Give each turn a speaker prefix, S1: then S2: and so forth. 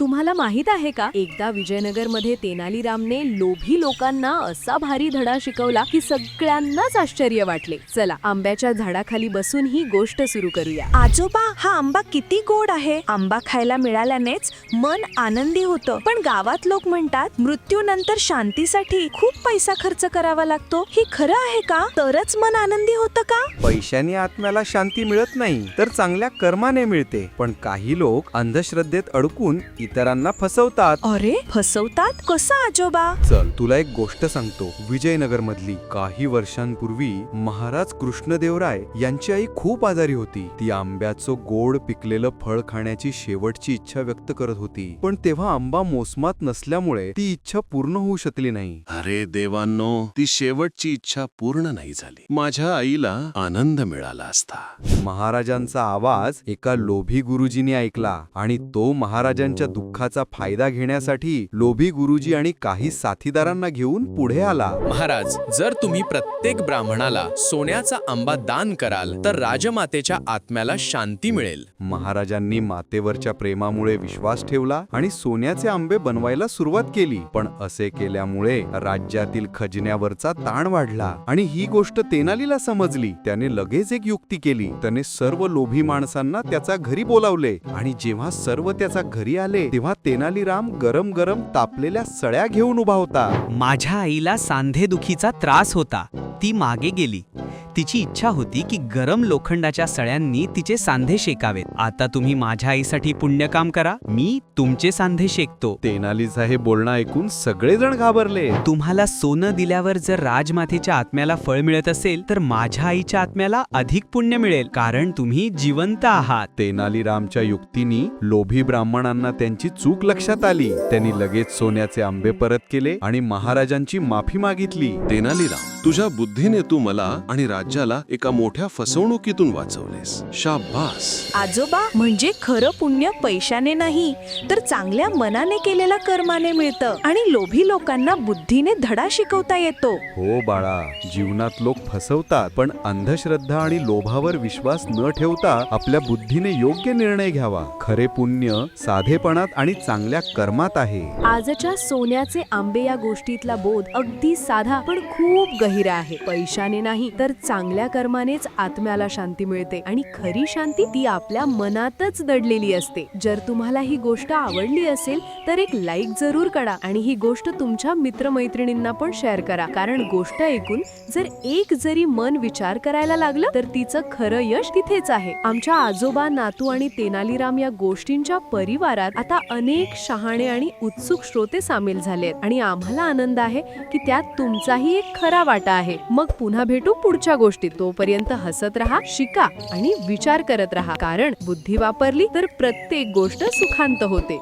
S1: तुम्हाला माहीत आहे का? एकदा विजयनगरमध्ये तेनालीरामने लोभी लोकांना असा भारी धडा शिकवला की सगळ्यांनाच आश्चर्य वाटले. चला आंब्याच्या झाडाखाली बसून ही गोष्ट सुरू करूया.
S2: आजोबा हा आंबा किती गोड आहे? आंबा खायला मिळाल्यानेच मन आनंदी होतं. पण गावात लोक म्हणतात मृत्यूनंतर शांतीसाठी खूप पैसा खर्च करावा लागतो. हे खरं आहे का? तरच मन आनंदी होतं का?
S3: पैशाने आत्म्याला शांती मिळत नाही तर चांगल्या कर्माने मिळते. पण काही लोक अंधश्रद्धेत अडकून इतरांना फसवतात.
S2: अरे फसवतात? कसं आजोबा?
S3: चल तुला एक गोष्ट सांगतो. विजयनगर मधली काही वर्षांपूर्वी महाराज कृष्णदेवराय यांची आई खूप आजारी होती. ती आंब्याचं गोड पिकलेलं फळ खाण्याची शेवटची इच्छा व्यक्त करत होती. पण तेव्हा आंबा मोसमात नसल्यामुळे ती इच्छा पूर्ण होऊ शकली नाही.
S4: अरे देवांनो ती शेवटची इच्छा पूर्ण नाही झाली. माझ्या आईला आनंद मिळाला असता.
S3: महाराजांचा आवाज एका लोभी गुरुजीने ऐकला आणि तो महाराजांच्या दुःखाचा फायदा घेण्यासाठी लोभी गुरुजी आणि काही साथीदारांना घेऊन पुढे आला.
S5: महाराज जर तुम्ही प्रत्येक ब्राह्मणाला सोन्याचा आंबा दान कराल तर राजमातेच्या आत्म्याला शांती मिळेल.
S3: महाराजांनी मातेवरच्या प्रेमामुळे विश्वास ठेवला आणि सोन्याचे आंबे बनवायला सुरुवात केली. पण असे केल्यामुळे राज्यातील खजिन्यावरचा ताण वाढला आणि ही गोष्ट तेनालीला समजली. त्याने लगेच एक युक्ती केली. त्याने सर्व लोभी माणसांना त्याच्या घरी बोलावले आणि जेव्हा सर्व त्याच्या घरी आले तेव्हा तेनालीराम गरम गरम तापलेल्या सळ्या घेऊन उभा होता.
S6: माझ्या आईला सांधेदुखीचा त्रास होता. ती मागे गेली. तिची इच्छा होती की गरम लोखंडाच्या सळ्यांनी तिचे सांधे शेकावेत. आता तुम्ही माझ्या आईसाठी पुण्यकाम करा. मी तुमचे सांधे शेकतो.
S3: तेनालीचा हे बोलणं ऐकून सगळेजण घाबरले.
S6: तुम्हाला सोनं दिल्यावर जर राजमातेच्या आत्म्याला फळ मिळत असेल तर माझ्या आईच्या आत्म्याला अधिक पुण्य मिळेल कारण तुम्ही जिवंत आहात.
S3: तेनालीरामच्या युक्तीनी लोभी ब्राह्मणांना त्यांची चूक लक्षात आली. त्यांनी लगेच सोन्याचे आंबे परत केले आणि महाराजांची माफी मागितली.
S4: तेनालीराम तुझ्या बुद्धीने तू मला आणि राज्याला एका मोठ्या फसवणुकीतून वाचवलेस. शाबास.
S2: आजोबा म्हणजे खरं पुण्य पैशाने नाही तर चांगल्या मनाने केलेल्या कर्माने मिळतं आणि लोभी लोकांना बुद्धीने धडा शिकवता येतो.
S3: हो बाळा जीवनात लोक फसवतात पण अंधश्रद्धा आणि लोभावर विश्वास न ठेवता आपल्या बुद्धीने योग्य निर्णय घ्यावा. खरे पुण्य साधेपणात आणि चांगल्या कर्मात आहे.
S1: आजच्या सोन्याचे आंबे या गोष्टीतला बोध अगदी साधा पण खूप गहिरा आहे. पैशाने नाही तर चांगल्या चांगल्या कर्मानेच आत्म्याला शांती मिळते आणि खरी शांती ती आपल्या मनातच दडलेली असते. जर तुम्हाला ही गोष्ट आवडली असेल तर एक लाईक जरूर करा आणि ही गोष्ट तुमच्या मित्रमैत्रिणींना पण शेअर करा. कारण गोष्ट ऐकून जर एक जरी मन विचार करायला लागलं तर तिचं खरं यश तिथेच आहे. आमच्या आजोबा नातू आणि तेनालीराम या गोष्टींच्या परिवारात आता अनेक शहाणे आणि उत्सुक श्रोते सामील झालेत आणि आम्हाला आनंद आहे की त्यात तुमचाही एक खरा वाटा आहे. मग पुन्हा भेटू पुढच्या गोष्टी तोपर्यंत हसत राहा शिका आणि विचार करत राहा. कारण बुद्धी वापरली तर प्रत्येक गोष्ट सुखांत होते.